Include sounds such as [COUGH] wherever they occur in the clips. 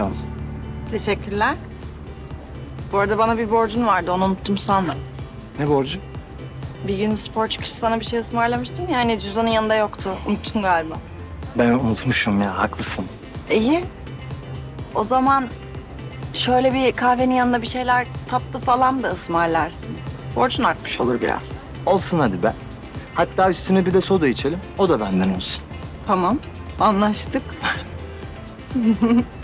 bakalım. Teşekkürler. Bu arada bana bir borcun vardı onu unuttum sanma. Ne borcu? Bir gün spor çıkışı sana bir şey ısmarlamıştım ya hani cüzdanın yanında yoktu. Unuttun galiba. Ben unutmuşum ya haklısın. İyi. O zaman şöyle bir kahvenin yanında bir şeyler tatlı falan da ısmarlarsın. Borcun artmış olur biraz. Olsun hadi be. Hatta üstüne bir de soda içelim. O da benden olsun. Tamam. Anlaştık. [LAUGHS]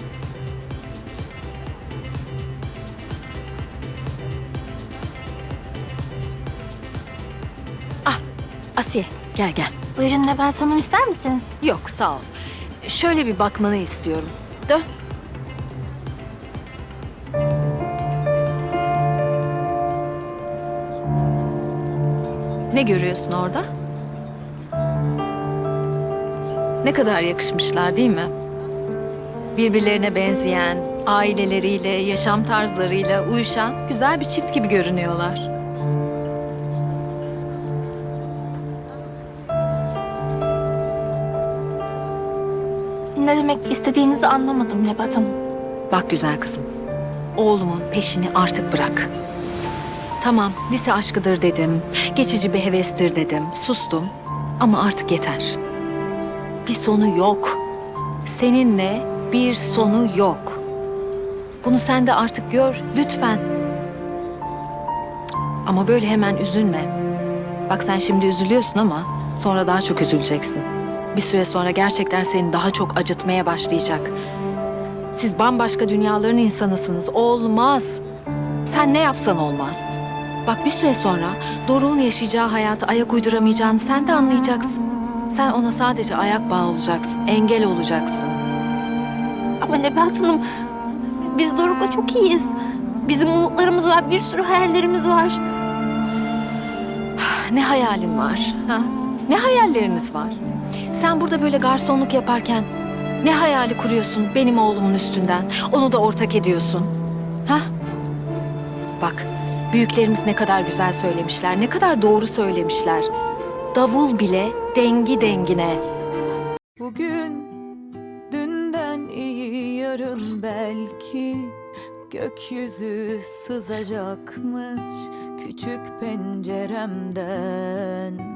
Asiye gel gel. Buyurun Nebahat Hanım ister misiniz? Yok sağ ol. Şöyle bir bakmanı istiyorum. Dön. Ne görüyorsun orada? Ne kadar yakışmışlar değil mi? Birbirlerine benzeyen, aileleriyle, yaşam tarzlarıyla uyuşan güzel bir çift gibi görünüyorlar. Ne demek istediğinizi anlamadım Nebahat Hanım. Bak güzel kızım. Oğlumun peşini artık bırak. Tamam, lise aşkıdır dedim. Geçici bir hevestir dedim. Sustum. Ama artık yeter. Bir sonu yok. Seninle bir sonu yok. Bunu sen de artık gör lütfen. Ama böyle hemen üzülme. Bak sen şimdi üzülüyorsun ama sonra daha çok üzüleceksin. Bir süre sonra gerçekten seni daha çok acıtmaya başlayacak. Siz bambaşka dünyaların insanısınız. Olmaz. Sen ne yapsan olmaz. Bak bir süre sonra Doruk'un yaşayacağı hayatı ayak uyduramayacağını sen de anlayacaksın. Sen ona sadece ayak bağı olacaksın, engel olacaksın. Ama Nebahat Hanım biz Doruk'la çok iyiyiz. Bizim umutlarımız var, bir sürü hayallerimiz var. Ne hayalin var? Ha? Ne hayalleriniz var? Sen burada böyle garsonluk yaparken ne hayali kuruyorsun benim oğlumun üstünden? Onu da ortak ediyorsun. Ha? Bak, büyüklerimiz ne kadar güzel söylemişler, ne kadar doğru söylemişler. Davul bile dengi dengine. Bugün dünden iyi yarın belki gökyüzü sızacakmış küçük penceremden.